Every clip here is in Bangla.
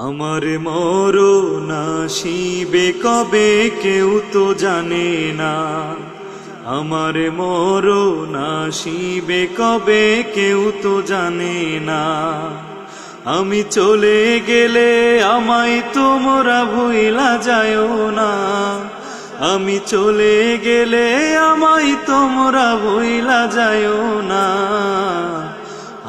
আমার মর শিবে কবে কেউ তো জানে না। আমার মর শিবে কবে কেউ তো জানে না। আমি চলে গেলে আমায় তোমরা ভুইলা যায় না। আমি চলে গেলে আমায় তোমরা ভুইলা যায় না।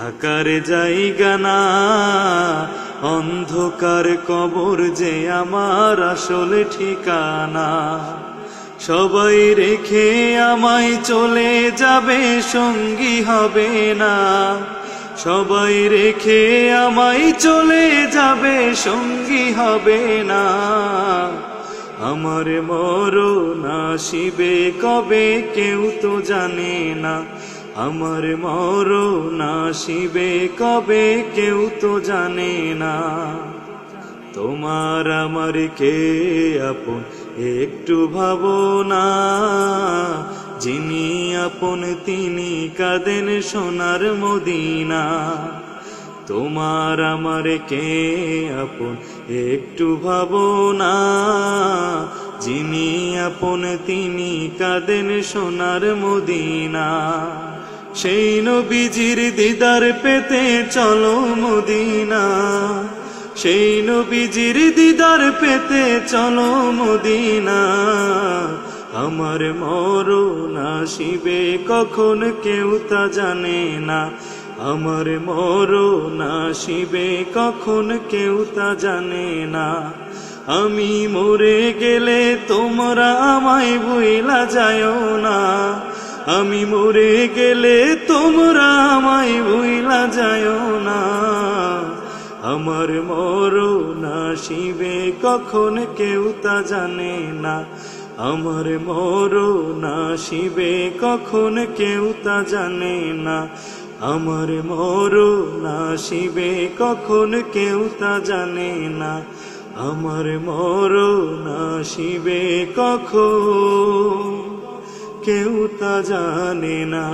থাকার জায়গা না, অন্ধকার কবর যে আমার আসল ঠিকানা। সবাই রেখে আমায় চলে যাবে, সঙ্গী হবে না। সবাই রেখে আমায় চলে যাবে, সঙ্গী হবে না। আমার মরো না শিবে কবে কেউ তো জানে না। আমার মরো না শিবে কবে কেউ তো জানে না। তোমার আমার কে আপন একটু ভাবো না। যিনি আপন তিনি কাঁদেন সোনার মদিনা। তোমার আমার কে আপন একটু ভাবো না। যিনি আপন তিনি কাঁদেন সোনার মদিনা। সেই নবীজির দিদার পেতে চলো মদিনা। সেই নবীজির দিদার পেতে চলো মদিনা। আমার মরো না শিবে কখন কেউ তা জানে না। আমার মরো না শিবে কখন কেউ তা জানে না। আমি মরে গেলে তোমরা আমায় বইলা যায় না। আমি মরে গেলে তোমরা আমায় ভুইলা যায় না। আমার মরো না শিবে কখন কেউ তা জানে না। আমার মরো না শিবে কখন কেউ তা জানে না। আমার মরো না শিবে কখন কেউ তা জানে না। আমার মরো না শিবে কখন? কেউ তা জানে না।